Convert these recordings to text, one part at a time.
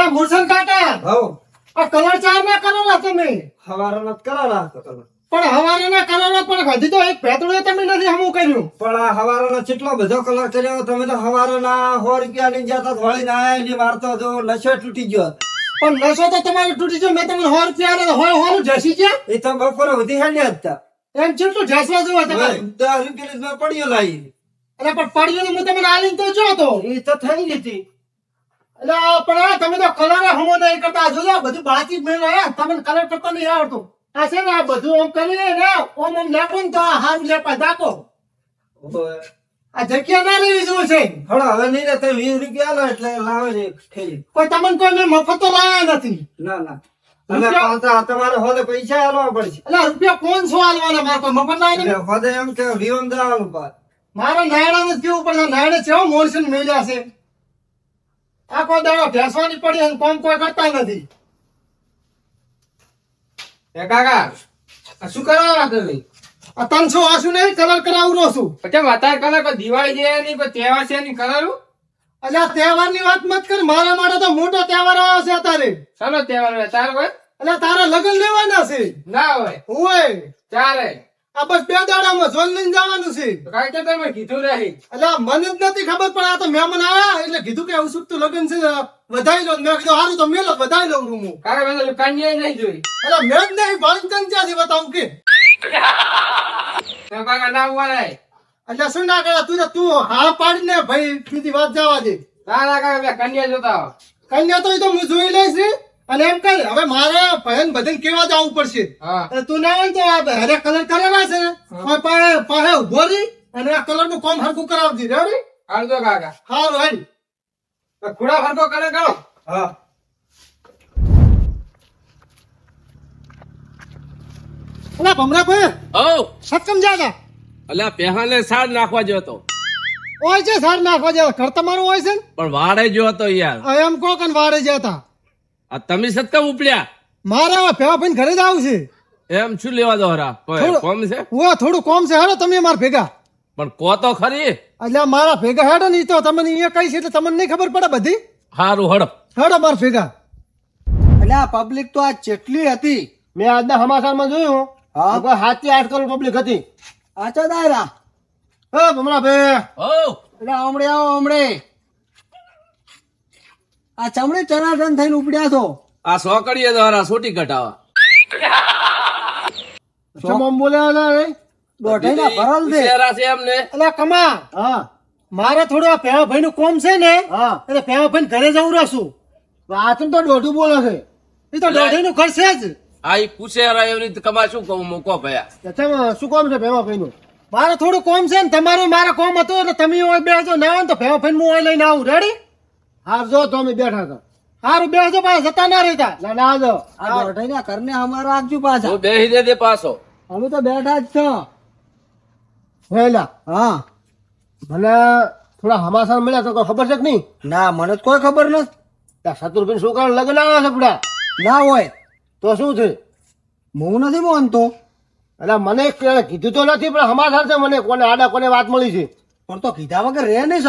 એટલે મુરસન કાકા. હવ. આ કલર ચાર ના કલર તમે? હવારે નત કરાલા હતો તમે. પણ હવારે ના કલર પણ હજી તો એક ભેતડું તમે નથી હમું કર્યું. પણ આ હવારાનો કેટલો બધો કલર કર્યો તમે તો હવારાના સો રૂપિયા ની જતા વળી ના એની વાર્તો જો નશો તૂટી ગયો. પણ નશો તો તમારે તૂટી ગયો મેં તમને હોર રૂપિયા હોય હોર જસી ગયા એ તો બપોરે વધી હાલ્યા હતા એમ કેટલું જસવા જેવું તમારે. દસ રૂપિયા પડ્યો લાવી અરે પણ પડ્યું હું તમને આલીને તો જો તો. એ તો થઈ નથી એટલે પણ તમે તો કલર હમો નહીં કરતા. જોજો બધું બાકી મેં આયા તમને કલર કરતો નહીં આવડતું. આ છે ને આ બધું આમ કરી ને ઓમ ઓમ નાખો ને તો આ હારું લેપા દાખો આ જગ્યા ના લેવી જોવું છે. હળો હવે નહીં ને તમે વીસ રૂપિયા લો એટલે લાવે છે ઠેલી. કોઈ તમને કોઈ મેં મફત તો લાવ્યા નથી. ના ના. તમારે હોદે પૈસા આલવા પડશે. એટલે રૂપિયા છો આલવાના મારે કોઈ મફત એટલે હોદે એમ કે વિવન દેવાનું મારા નાયણા ને કેવું નાયણ નાયણે કેવો મોરસન મેળ્યા છે. આ કોઈ દાડો ભેસવાની પડી અને કોમ કોઈ કરતા નથી. એ કાકા આ શું કરવા તમે? આ તન છો આશું નહીં? કલર કરાવું છું. પછી વાતાર કલર? કોઈ દિવાળી છે નહીં કોઈ તહેવાર છે નહીં કરાવું અચ્છા તહેવારની વાત મત કર. મારા માટે તો મોટો તહેવાર આવ્યો છે અત્યારે. ચાલો તહેવાર તારે હોય અલ્યા તારા લગ્ન લેવાના છે. ના હોય. હોય. ચાલે. આ બસ બે દાડામાં જોન લઈને જવાનું છે. કાંઈ તો તમે કીધું નહીં. એટલે મને જ નથી ખબર પણ આ તો મહેમાન આવ્યા એટલે કીધું કે આવું સુખતું લગ્ન છે વધાઈ લો મેં કીધું સારું તો મેલો લઉં રૂમ હું. કાકા મેં નહીં જોઈ. એટલે મેં જ નહીં ત્યાંથી બતાવું કે? ના એટલે શું ના કરે તું તો તું હા પાડીને ભાઈ બીજી વાત જવા દે. ના ના કાકા કન્યા જોતા કન્યા તો એ તો હું જોઈ લઈશ. અને એમ કર હવે મારે બહેન બધે કેવા જવું પડશે? હા. તું ના હોય તો આ હરે કલર કરેલા છે ને પાસે ઊભો રહી અને આ કલરનું કોમ હરખું કરાવજી રેડી હાલ તો કાકા. હારું હેડ ખુડા ખૂણા કરે કરો હા. અલા ભમરા ભાઈ ઓ જાતા અલ્યા પેહાને સાડ નાખવા જો હતો હોય છે સાડ નાખવા જેવા ઘર તમારું હોય છે ને? પણ વાડે જો હતો યાર. આ એમ કો કે વાડે જતા આ તમે સત્કમ ઉપડ્યા મારે ભેવા ભાઈ ઘરે જ આવું છે. એમ શું લેવા દો હરા? કોમ છે? ઓ થોડું કોમ છે. હેડો તમે મારા ભેગા. પણ કો તો ખરી. એટલે મારા ભેગા હેડો નહીં તો તમને અહીંયા કઈ છે એટલે તમને નહીં ખબર પડે બધી? હારું હડપ હડો મારા ભેગા. એટલે આ પબ્લિક તો આ ચેટલી હતી મેં આજના સમાચારમાં જોયું હા. સાચી આઠ કરોડ પબ્લિક હતી. આચા દાયરા. હમણાં ઓ એટલે હમણે આવો હમણે આ ચમડે ચરાટન થઈને ઉપડ્યા છો. આ સોકડીએ દ્વારા હરા સોટી કટાવા સમમ બોલ્યા હતા રે? દોઢાઈના ભરલ છે. બિચારા છે એમને. એટલે કમા. હા. મારે થોડું આ પેવા ભાઈ નું કોમ છે ને હા. એટલે પેવા ભાઈ ઘરે જવું રહેશું વાત તો દોઢું બોલે છે. એ તો દોઢે નું ઘર છે જ. આ એ પૂછે હરા એવી રીતે કમા શું કહું મૂકો ભયા. શું કોમ છે ભેમા ભાઈ નું મારે થોડું કોમ છે ને તમારું મારે કોમ હતું એટલે તમે ના હોય ને તો ભેમા ભાઈ હું લઈને આવું. રેડી હાર જો તો અમે બેઠા હતા હારું બેસજો પાછા જતા ના રહેતા. ના ના આવજો આ દોઢાઈના કરને અમારા રાખજો પાછા. હું બેહી દે દે પાછો. અમે તો બેઠા જ છો. હેલા હા. મને થોડા હમાસા મળ્યા તો કોઈ ખબર છે કે નહીં? ના મને તો કોઈ ખબર નથી. શત્રુભાઈ શું કારણ લગ્ન આવ્યા છે પડા ના હોય. તો શું છે? હું નથી માનતો. એટલે મને કીધું તો નથી પણ હમાસા છે મને. કોને આડા કોને વાત મળી છે. પણ તો કીધા વગર રહે નહીં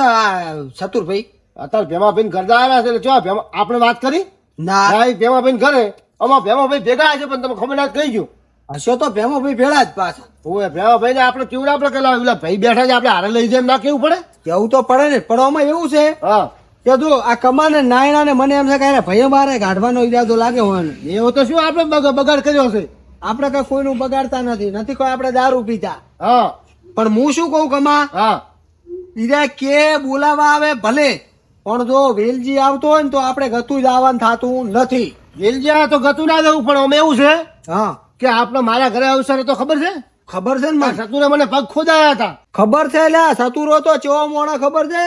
શત્રુભાઈ અત્યારે ભેમાભાઈ ઘર આવ્યા છે એટલે જો ભેમા આપણે વાત કરી? ના. ભેમાભાઈ ઘરે. અમાર ભેમાભાઈ ભેગા છે પણ તમે ખબર ના કહી ગયું. હશો તો ભેમાભાઈ ભેળા જ પાછા. ઓય ભેમાભાઈ ને આપણે કેવું આપણે પેલા પેલા ભાઈ બેઠા છે આપણે હારે લઈ જાય ના કેવું પડે? કેવું તો પડે ને પણ આમાં એવું છે હા. કે જો આ કમાને નાયણા ને મને એમ છે કે ભાઈ મારે કાઢવાનો ઈરાદો લાગે હોય ને. એવું તો શું આપણે બગાડ કર્યો છે? આપણે કઈ કોઈનું બગાડતા નથી. નથી કોઈ આપણે દારૂ પીતા. હા. પણ હું શું કહું કમા? હા. ઈરા કે બોલાવા આવે ભલે. પણ જો વેલજી આવતો હોય ને તો આપણે ગતું જ આવવાનું થતું નથી. વેલજી આવે તો ગતું ના દેવું પણ અમે એવું છે હા. કે આપણે મારા ઘરે આવશે તો ખબર છે? ખબર છે ને સતુરે મને પગ ખોદાયા હતા. ખબર છે લે સતુરો તો ચેવો મોણા ખબર છે?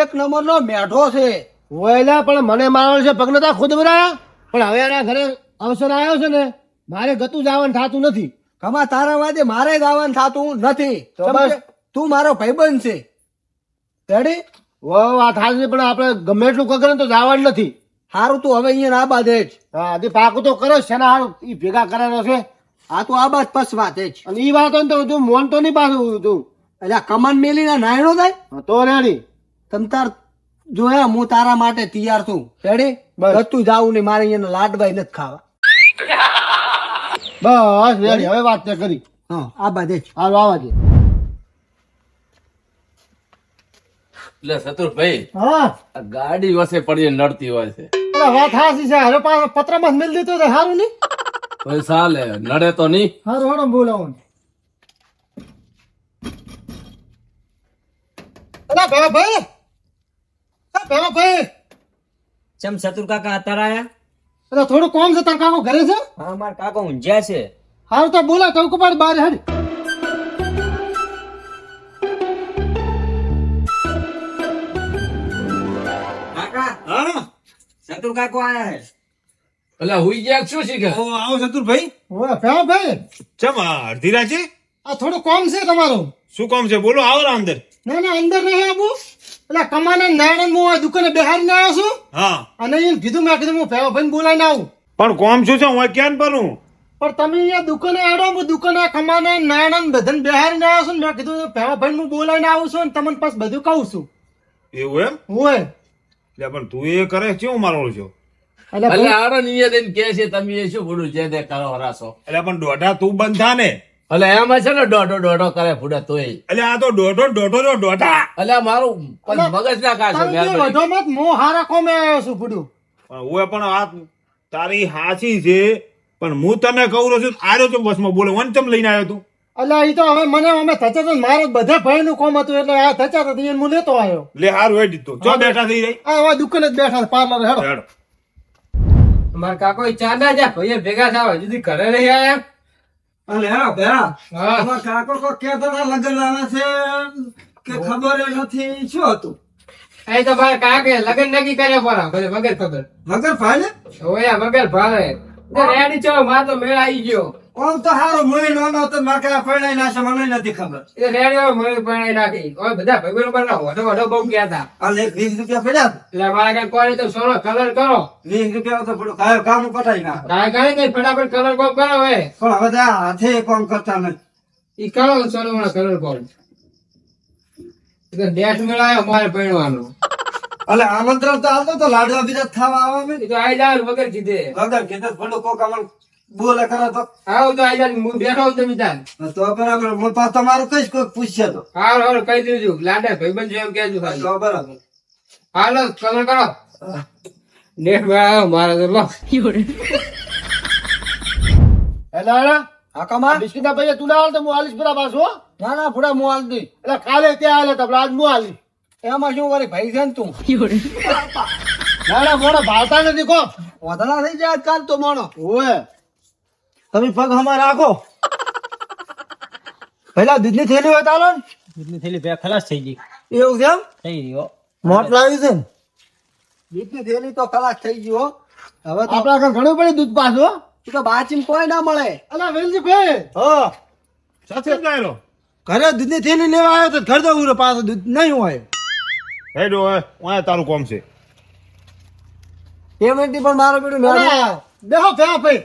એક નંબર નો મેઢો છે. વહેલા પણ મને મારવાનો છે પગ નતા ખુદ બનાયા પણ હવે એના ઘરે અવસર આવ્યો છે ને મારે ગતું જવાનું થતું નથી. કમા તારા વાદે મારે જ આવવાનું થતું નથી. તો મારો ભાઈબંધ છે. રેડી વાત હાજી પણ આપણે ગમે એટલું કગરે તો જવાનું નથી. સારું તું હવે અહીંયા આબા દે જ. હા તે પાકું તો કરો છે ને હારું એ ભેગા કરેલો છે? આ તું આ બાદ પસવા વાત જ. અને ઈ વાત હોય ને તો તું મોન તો નહીં પાછું તું એટલે કમાન મેલીને નાયણો થાય? તો રેડી. તમ તાર જોયા હું તારા માટે તૈયાર છું. રેડી? બસ. ગતું જાવું નહીં મારે અહીંયા લાડવાઈ નથી ખાવા. બસ રેડી. હવે વાત તે કરી. હા આ બાજે હાલો આવા દે. એટલે શત્રુભાઈ હા. ગાડી વસે પડી નડતી હોય છે. વાત હાસી છે. હવે પાછો પત્રમાં મેલ દીધો તો સારું નહીં તો સાલે નડે તો નહીં. સારું હડો બોલાવો અલા ભેવા ભાઈ અલા ભેવા ભાઈ ચમ શત્રુ કાકા અત્યારે આયા? અલા થોડું કોમ છે તાર કાકો ઘરે છે? હા મારા કાકો ઊંઝ્યા છે. હારું તો બોલા ટવકો કપાડ બાર હેડ શત્રુ કાકો આયા હે અલા હુઈ ગયા શું શીખે ઓ, આવો ચતુરભાઈ. ઓ પ્યા ભાઈ. ચમ અડધી આ થોડું કોમ છે તમારું. શું કોમ છે? બોલો આવો અંદર. ના ના અંદર નહીં આબુ. એટલે કમાને નારાયણ હું આ દુકાને બેહારીને આવ્યો છું. હા. અને એ કીધું મેં કીધું હું ભેવા ભાઈને બોલાવીને આવું. પણ કોમ શું છે? હું ક્યાં પરું પણ તમે અહીંયા દુકાને આડો હું દુકાને કમાને નારાયણ બધાને ના આવ્યો છું ને મેં કીધું ભેવા ભાઈ હું બોલાવીને આવું છું અને તમને પાસ બધું કહું છું. એવું એમ? હોય એટલે પણ તું એ કરે કેવું મારો છો? એટલે આરો નિયત એને કે છે તમે એ શું ભૂલું છે તે કરો હરાશો? એટલે પણ દોઢા તું બંધા ને. એટલે એમાં છે ને દોઢો દોઢો કરે ફૂડે તોય. એટલે આ તો દોઢો દોઢો નો દોઢા. એટલે મારું પણ મગજ ના મહેરબાની. વધો મત મો હારા કોમે આવ્યો છું ફૂડું પણ હું પણ આ તારી હાચી છે પણ હું તને કહું છું આર્યો તો બસમાં બોલો વન ચમ લઈને આવ્યો તું. એટલે એ તો હવે મને અમે થતા તો મારે બધા ભાઈ નું કોમ હતું એટલે આ થતા હતી હું લેતો આવ્યો લે હારું હોય દીધો જો બેઠા થઈ જાય. આ હવે દુકાને જ બેઠા પાર્લર હેડો. હેડો. મારા કાકો ચાંદા જા ભાઈ ભેગા થાવ જુદી ઘરે રહી આયા અલે હા હા. તમારા કાકો કો કે હતા લગન આવે છે કે ખબર નથી શું હતું? એ તો મારા કાકે લગન નક્કી કર્યા પરા ભલે વગર ખબર. વગર ફાલે ઓયા વગર ફાળે રેડી ચો માં તો મેળ આવી ગયો. કોમ તો હારો મોઈ નો તો મારા પરણાઈ નાશે મને નથી ખબર. એ રેડિયો મેળ પરણાઈ નાખી. ઓય બધા ભાઈબંધો બના વધો વધો બહુ ગયા હતા એક વીસ રૂપિયા પડ્યા એટલે મારા કે કોઈ તો સોનો કલર કરો. 20 રૂપિયા તો પડો. કાય કામ પટાઈ ના કાય કાય કે ફટાફટ કલર કોમ કરો હે પણ હવે આ હાથે કોમ કરતા નથી. ઈ કરો સોનો વાળો કલર કોમ ડેટ મેળાયો મારે પરણવાનું. અલે આમંત્રણ તો આવતો તો લાડવા બીજા થવા આવે તો આઈ જાય વગર કીધે. વગર કીધે થોડું કોક અમન બોલે કરે તો? આવ તો આઈ હું બેઠો છું તમે તાર તો બરાબર. હું પાસ તમારું કઈશ કોઈક પૂછશે તો. હાર હાર કહી દેજો. લાડે ભાઈબંધ છે એમ કેજો ખાલી. તો બરાબર. હાલો કલર કરો. નેટ મેળાયો મારા તો લો. Hello hello. હા કમા? બિસ્કિટ ના પૈસા તું ના તો હું આલીશ પેલા પાછો હો. ના ના ફૂડા હું હાલ દઈ એટલે કાલે ત્યાં હાલે તો આજ હું હાલી. એમાં શું કરે ભાઈ છે ને તું? ના ના મોડો ભાવતા નથી કો. વધારા થઈ જાય કાલ તો મોણો. ઓય. તમે પગ હમા રાખો. પેલા દૂધની થેલી હોય તાલો ને દૂધની થેલી ભેગા ખલાસ થઈ ગઈ. એવું છે એમ? થઈ ગયો મોટ લાવ્યું છે ને? દૂધની થેલી તો ખલાસ થઈ ગયો હો. હવે તો આપડા ઘર ઘણું પડે દૂધ પાછું. તું તો બાચીમ કોઈ ના મળે. અલા વેલજી ભાઈ હા. સાથે ગાયરો ઘરે દૂધની થેલી લેવા આવ્યો તો ઘર ઉરો પાછો દૂધ નહીં હોય. હેડો હું તારું કોમ છે. પેમેન્ટ પણ મારો બેડું મેળવો. દેખો ભેગા ભાઈ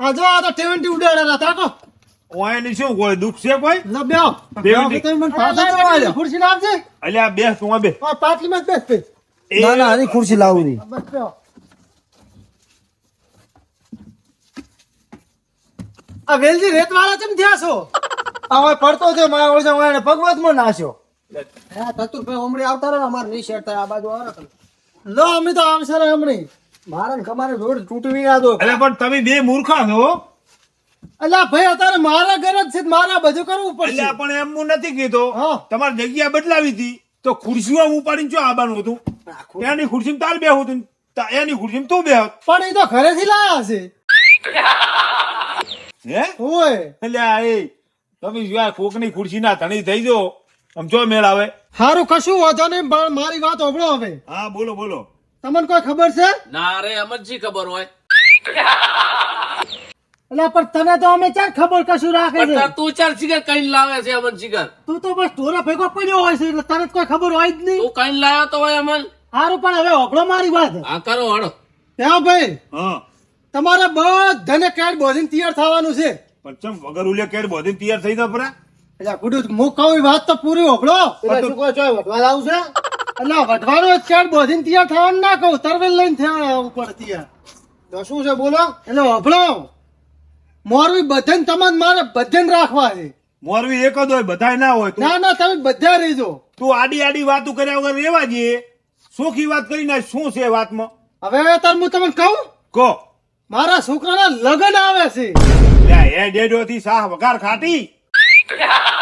આ જો આ તો ટેવન્ટી ઉડાડેલા તાકો ઓય શું કોઈ દુઃખ છે કોઈ? લો બેહો. બેહો. તમે મને પાછા તો વાળ્યો. ખુરશી લાવજે. એટલે બેસ તું બે આ પાટલીમાં જ બેસ ભાઈ ના ના આની ખુરશી લાવું બસ બેહો. આ વેલજી રેત વાળા ચમ થયા છો? આ પડતો છે મારા ભગવતમાં નાખ્યો હા ચતુરભાઈ હમણાં આવતા રહે અમારે નહીં શેર થાય આ બાજુ આવે તમે. લો અમે તો આમ સર હમણાં. મારા તમારે જોડ તૂટવી ના દો. એટલે પણ તમે બે મૂર્ખા છો. અલા ભાઈ અત્યારે મારા ઘર જ છે મારા બધું કરવું એટલે પણ એમ હું નથી કીધો. તમારી જગ્યા બદલાવી હતી તો ખુરશીઓ ઉપાડીને ચો આવવાનું હતું? એની ખુરશી તાર બે હતું એની ખુરશીમાં તું બેહ. પણ એ તો ઘરેથી લાયા છે. હે? ઓય. આ એ તમે જો આ કોકની ખુરશી ના ધણી થઈ જો આમ મેળ આવે. હારું કશું વાંધો નહીં પણ મારી વાત હોભળો હવે. હા બોલો બોલો. તમને કોઈ ખબર છે? ના રે અમને શી ખબર હોય. એટલે પણ તને તો અમે ચાર ખબર કશું રાખે છે? તું ચાર શિખર કઈ લાવે છે અમન શિખર તું તો બસ ઢોરા ભેગો પડ્યો હોય છે એટલે તને કોઈ ખબર હોય જ નહીં. તું કઈ લાવ્યો તો હોય અમન. સારું પણ હવે હોભળો મારી વાત. હા કરો હળો ત્યાં ભાઈ હા. તમારે બધાને કેડ બોધીને તૈયાર થવાનું છે. પણ ચમ વગર ઉલે કેડ બોધી તૈયાર થઈ ના પડે એટલે ગુડુ હું કહું વાત તો પૂરી પણ તું- કહો છો વટવા લાવું છે? એટલે વઢવાનો ચાર બોધીને ત્યાં થવાનું ના કહું તરવેલ લઈને થયા ઉપર તૈયાર તો શું છે બોલો? એટલે અભળો મોરવી બધાને તમારે મારે બધાને રાખવા છે. મોરવી એક જ હોય બધાય ના હોય. તું ના ના તમે બધા રહેજો. તું આડી આડી વાતો કર્યા વગર રેવા જઈએ સોખી વાત કરી નાખ શું છે વાતમાં? હવે તાર હું તમને કહું? કહો. મારા છોકરાના લગ્ન આવે છે. લ્યા, એ ડેડો થી સાહ વઘાર ખાટી.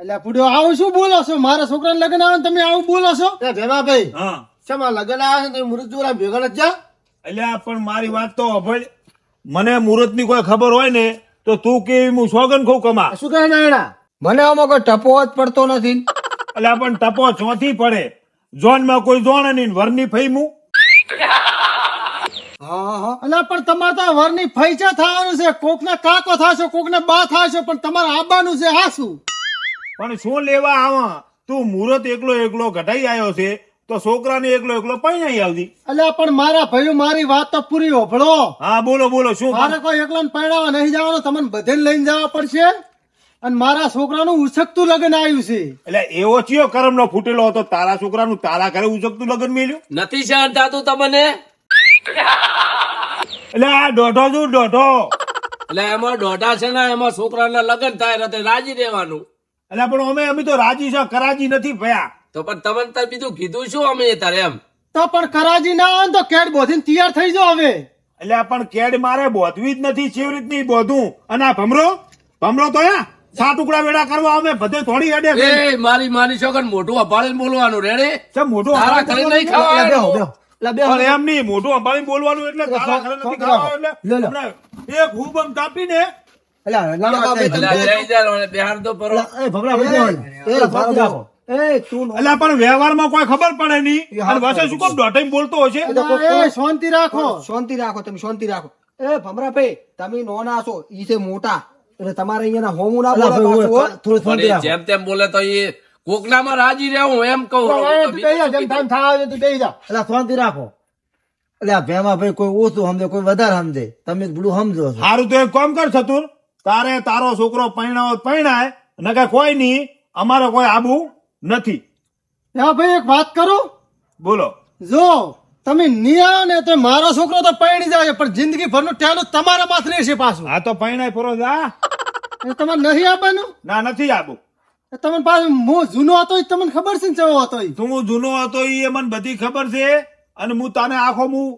એટલે પૂડો આવું શું બોલો છો? મારા છોકરાના લગ્ન આવે તમે આવું બોલો છો? ભેમાભાઈ હા. શેમાં લગ્ન આવે છે તમે મૃત જોરા ભેગા નથી જા એટલે પણ મારી વાત તો અભળ મને મુહૂર્તની કોઈ ખબર હોય ને તો તું કે હું સોગન ખઉં કમા? શું કહે નાયણા? મને આમાં કોઈ ટપો જ પડતો નથી. એટલે પણ ટપો ચોથી પડે. જોનમાં કોઈ જોણ નહીં વરની ફઈમું અલા પણ તમારે તો વરની ફૈચા થવાનું છે? કોકના કાકો થાશો કોકને બા થાશો પણ તમારે આબાનું છે આ શું? પણ શું લેવા આવા? તું મુહૂર્ત એકલો એકલો ઘટાઈ આવ્યો છે તો છોકરાને એકલો એકલો પણ નહીં આવતી. એટલે પણ મારા ભાઈઓ મારી વાત તો પૂરી હોભળો. હા બોલો બોલો શું મારે કોઈ એકલા પરણાવવા નહીં જવાનું તમને બધે લઈને જવા પડશે. અને મારા છોકરાનું ઉછકતું લગ્ન આવ્યું છે. એટલે એવો ચિયો કરમ નો ફૂટેલો હતો તારા છોકરાનું તારા ઘરે ઉછકતું લગ્ન મેલ્યું? નથી શાંત થતું તમને? એટલે આ દોઢો છું દોઢો? એટલે એમાં દોઢા છે ને એમાં છોકરાના લગ્ન થાય એટલે રાજી રહેવાનું. એટલે પણ અમે અમે તો રાજી છે કરાજી નથી ભયા. તો પણ તમને તાર બીજું કીધું શું અમે તારે એમ? તો પણ કરાજી ના આવે તો કેડ બોધીને તૈયાર થઈ જાઓ હવે. એટલે પણ કેડ મારે બોધવી જ નથી કેવી રીતની બોધું? અને આ ભમરો? ભમરો તો યા સાત ટુકડા વેડા કરવા અમે બધે થોડી હેડે એ મારી મારી છોકર મોટું અપાડીને બોલવાનું રેડે? છે મોટું તારા ઘરે નહીં ખાવા પણ એમ નહીં મોટું અંબાડી બોલવાનું એટલે તારા ઘરે નથી ખાવા એટલે એ ખૂબ આમ કાપીને પણ વ્યવહારમાં કોઈ ખબર પડે નહીં. અને શું કોમ બોલતો શાંતિ રાખો. શાંતિ રાખો તમે શાંતિ રાખો. એ ભમરાભાઈ તમે નોના છો. ઈ છે મોટા. એટલે તમારે અહીંયા હોમું ના બોલે જેમ તેમ બોલે તો એ કોકનામાં રાજી રહેવું એમ કહું. શાંતિ રાખો. એટલે ભેમા ભાઈ કોઈ ઓછું સમજે કોઈ વધારે સમજે. તમે બધું સમજો સારું તો એક કામ કર ચતુર. તારે તારો છોકરો પૈણાવો પરણાય નકર કોઈ નહીં અમારે કોઈ આબુ નથી. હા ભાઈ એક વાત કરું? બોલો. જો તમે નિયા ને તો મારો છોકરો તો પરણી જાય પણ જિંદગી ભરનું ટેલું તમારા માથે રહેશે પાછું. આ તો પૈણાય પરો જા એ તમારે નહીં આપવાનું? ના નથી આબુ તમને પાછું હું જૂનો હતો એ તમને ખબર છે ને ચવો હતો? તું જૂનો હતો એ મને બધી ખબર છે અને હું તને આખો હું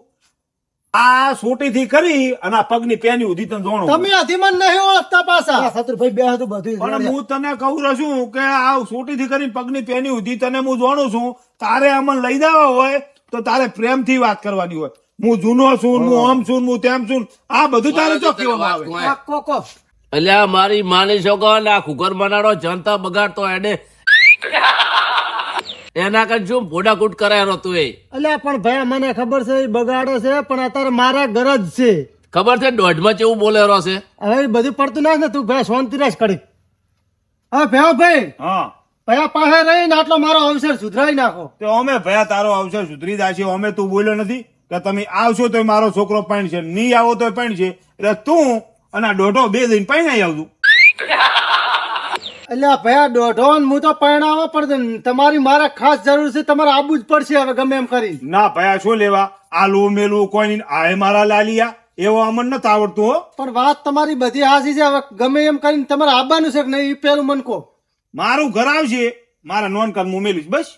આ સોટી થી કરી અને આ પગની પેની ઉધી તને જોણો તમે અધિમાન નહીં ઓળખતા પાછા. શત્રુભાઈ બે હતું બધું પણ હું તને કહું રહ્યો છું કે આ સોટી થી કરીને પગની પેની ઉધી તને હું જોણું છું. તારે અમને લઈ જવા હોય તો તારે પ્રેમથી વાત કરવાની હોય. હું જૂનો છું હું આમ છું હું તેમ છું. આ બધું તારે તો કહેવામાં આવે. એટલે આ મારી માની છોકર આ કુકર બનાડો જનતા બગાડતો એને. એના કઈ શું ફોડાકૂટ કરાયો તું એ અલ્યા પણ ભાઈ મને ખબર છે બગાડે છે પણ અત્યારે મારા ગરજ છે. ખબર છે દોઢમાં કેવું બોલેરો છે? હવે બધું પડતું ના ને તું ભાઈ શાંતિ રાખ કરી હા ભાઈ ભાઈ હા. ભયા પાસે રહીને આટલો મારો અવસર સુધરાઈ નાખો. તો અમે ભયા તારો અવસર સુધરી જાય છે અમે તું બોલ્યો નથી કે તમે આવશો તો મારો છોકરો પાણી છે નહીં આવો તો પાણી છે એટલે તું અને આ દોઢો બે પણ પાણી આવતું. એટલે ભયા દોઢો હું તો પરણાવવા પણ તમારી મારે ખાસ જરૂર છે તમારે આબુ જ પડશે હવે ગમે એમ કરી ના ભયા શું લેવા? આલું મેલું કોઈ નહીં આ મારા લાલિયા એવો અમને નથી આવડતું હો. પણ વાત તમારી બધી હાસી છે હવે ગમે એમ કરીને તમારે આવવાનું છે કે નહીં એ પેલું મન કહો. મારું ઘર આવશે મારા નોન હું મેલીશ બસ.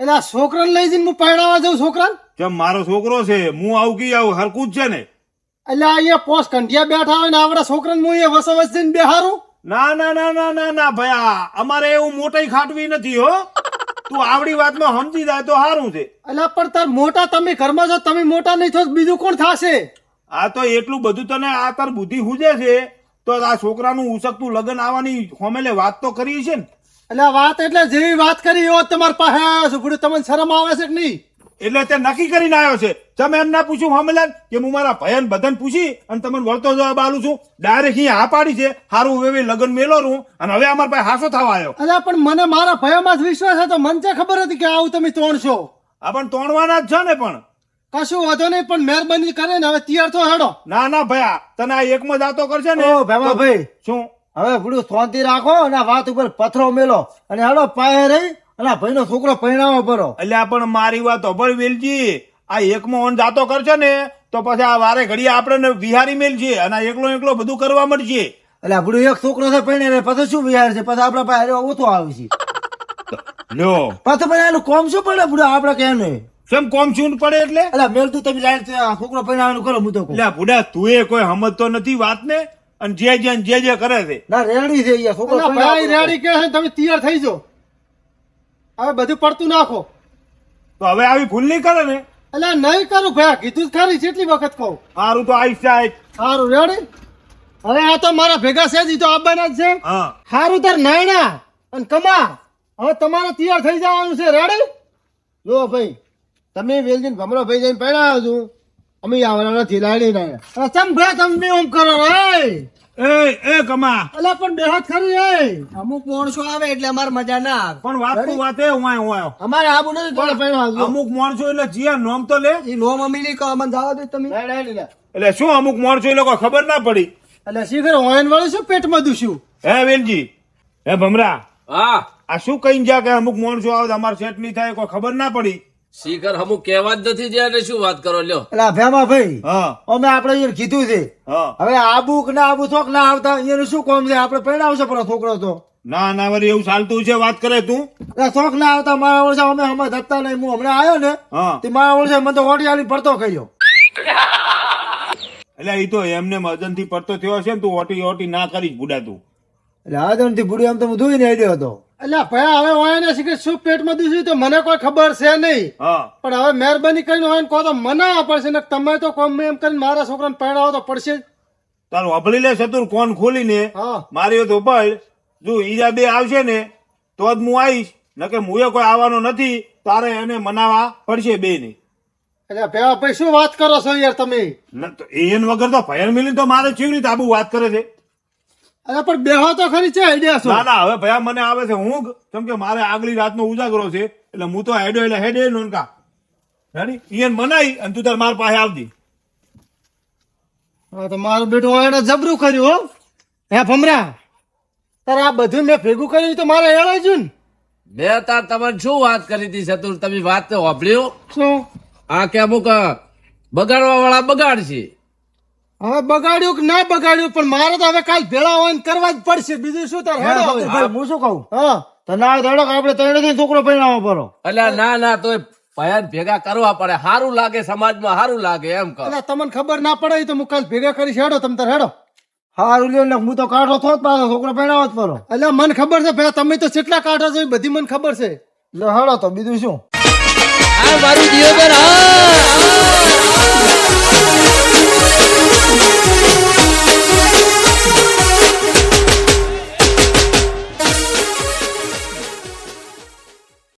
એટલે આ છોકરાને લઈ જઈને હું પરણાવવા જાઉં છોકરાને? જેમ મારો છોકરો છે હું આવું કી આવું હરકું જ છે ને. એટલે અહીંયા પોસ કંઠિયા બેઠા હોય ને આવડા છોકરાને હું અહીંયા વસો વસ જઈને બેહારું. ના ના ના ના ના ના ભયા અમારે એવું મોટાઈ ખાટવી નથી હો. તું આવડી વાતમાં સમજી જાય તો સારું છે. એટલે પણ તાર મોટા તમે ઘરમાં છો તમે મોટા નહીં છો બીજું કોણ થશે? આ તો એટલું બધું તને આ તાર બુદ્ધિ હુજે છે તો આ છોકરાનું ઉસકતું લગ્ન આવવાની હોમેલે વાત તો કરી છે ને? એટલે વાત એટલે જેવી વાત કરી એવો તમારા પાસે આવ્યો છું. તમને શરમ આવે છે કે નહીં? એટલે તે નક્કી કરીને આવ્યો છે. તમે એમ ના પૂછ્યું હોમેલે કે હું મારા ભયન બધાને પૂછી અને તમને વળતો જવાબ આલું છું. ડાયરેક્ટ અહીંયા હા પાડી છે. હારું હવે લગ્ન મેલો રૂ અને હવે અમારા પાસે હાસો થવા આવ્યો. અરે પણ મને મારા ભયામાં જ વિશ્વાસ હતો. મને તો ખબર હતી કે આવું તમે તોડશો? આ પણ તોડવાના જ છે ને પણ. કશું વાંધો નહીં પણ મહેરબાની કરે ને હવે તૈયાર તો હેડો. ના ના ભયા તને આ એકમાં જાતો કરશે ને. ઓ ભેમા ભાઈ શું? હવે બધું શાંતિ રાખો અને વાત ઉપર પથરો મેલો. અને હેડો પાયે રહી. અલા ભાઈ નો છોકરો પરણાવો પરો એટલે પણ મારી વાત અભળ વેલજી. આ એકમાં ઓન જાતો કરશે ને તો પછી આ વારે ઘડી આપણે વિહારી મેલ અને એકલો એકલો બધું કરવા મળશે એટલે આપણું એક છોકરો છે પરણે રે પછી શું વિહાર છે? પછી આપડા પાસે ઓછો આવે છે. લ્યો. પાછું પછી એનું કોમ શું પડે બુડા? આપડે કે નહીં કેમ કોમ શું પડે એટલે? એટલે મેલ તું તમે જાય છોકરો પરણાવવાનું કરો હું તો એટલે બુડા તું એ કોઈ સમજતો નથી વાત ને અને જે જે જે જે કરે છે. ના રેડી છે અહીંયા છોકરો. રેડી કે તમે તૈયાર થઈ જાઓ. હવે બધું પડતું નાખો. તો હવે આવી ભૂલ નહીં કરે ને? એટલે નહીં કરું ભાઈ કીધું જ ખરી કેટલી વખત કહું. સારું તો આઈશ આઈશ સારું રેડી હવે આ તો મારા ભેગા છે જ તો આવવાના જ છે. સારું તાર નાયણા અને કમા હવે તમારે તૈયાર થઈ જવાનું છે રેડી જો ભાઈ તમે વેલજીન ભમરો ભાઈ જઈને પહેણાવો છું. અમે આવવાના નથી લાડી નાયણા. ચમ ભાઈ તમે ઓમ કરો રે? એ એ કમા. અલા પણ બેહાત ખરી રે અમુક માણસો આવે એટલે અમારે મજા ના આવે. પણ વાત તો વાત હું આયો, અમારે આબુ નથી તોડે પહેણાવજો અમુક માણસો એટલે જીયા નોમ તો લે. એ નોમ અમી નહીં કહો અમને જવા દે તમે. એટલે શું અમુક માણસો એ લોકો ખબર ના પડી? એટલે શીખર ઓયન વાળું શું પેટમાં દુશ્યું? હે વેલજી. હે ભમરા. હા. આ શું કઈ જા કે અમુક માણસો આવે અમારે સેટ નહીં થાય કોઈ ખબર ના પડી? શીખર અમુક કહેવા જ નથી જ્યાં શું વાત કરો લ્યો. એટલે ભેમા ભાઈ હા. અમે આપણે અહીંયા કીધું છે. હા. હવે આબુ કે ના આબુ થોક ના આવતા એનું શું કોમ છે? આપણે આવશે પણ છોકરો તો. ના ના વરી એવું ચાલતું છે વાત કરે તું. એટલે થોક ના આવતા મારા વર્ષે અમે અમે ધરતા નહીં હું હમણાં આવ્યો ને તે મારા વર્ષે મને તો ઓટિયાલી પડતો કર્યો. એટલે એ તો એમને મદનથી પડતો થયો છે ને તું ઓટી ઓટી ના કરીશ બુડા તું. એટલે અજનથી બુડી આમ તો હું ધોઈને આવ્યો હતો. એટલે ભાઈ હવે વાયને શીખર શું પેટમાં દુશ્યું તો મને કોઈ ખબર છે નહીં. હા. પણ હવે મહેરબાની કરીને હોય કહો તો મનાવવા પડશે ને તમે તો કોમ એમ કરીને મારા છોકરાને પહેરાવો તો પડશે. તારું અભળી લે ચતુર કોન ખોલીને હા. મારી તો ભાઈ જો ઈજા બે આવશે ને તો જ હું આવીશ. નકે મુએ કોઈ આવવાનો નથી તારે એને મનાવા પડશે બે ને એટલે ભેવા ભાઈ શું વાત કરો છો યાર તમે? એન વગર તો ભયન મિલી તો મારે કેવી તાબુ આબુ વાત કરે છે. અરે પણ બેહો તો ખરી છે આઈડિયા શું? ના ના હવે ભયા મને આવે છે. ઊંઘ કેમ કે મારે આગલી રાતનો ઉજાગરો છે એટલે હું તો આઈડો એટલે હેડે નોનકા રેડી ઈયન મનાઈ અને તું તાર માર પાસે આવતી હા તો મારું બેટું એને જબરું કર્યું હો. હે ભમરા. તારે આ બધું મેં ભેગું કર્યું તો મારે એળાઈ ગયું ને બે તાર તમારે શું વાત કરી હતી ચતુર તમે વાત તો સાંભળ્યું. શું? આ કે અમુક બગાડવા વાળા બગાડશે. હવે બગાડ્યું કે ના બગાડ્યું પણ મારે તો હવે કાલ ભેળા હોય ને કરવા જ પડશે. બીજું શું તાર? હેડો હવે. ભાઈ હું શું કહું? હા. તો ના ધડો આપણે ત્રણેય છોકરો પરિણામો પડો એટલે ના ના તોય ભયાન ભેગા કરવા પડે. સારું લાગે સમાજમાં સારું લાગે એમ કહો. એટલે તમને ખબર ના પડે એ તો હું કાલ ભેગા કરી હેડો તમે તાર હેડો. સારું લ્યો ને હું તો કાઢો થોત પાછો છોકરો પહેણાવો જ પડો એટલે મને ખબર છે ભાઈ તમે તો કેટલા કાઢો છો એ બધી મને ખબર છે. એટલે હેડો તો બીજું શું? આ મારું જીવન હા. Thank you.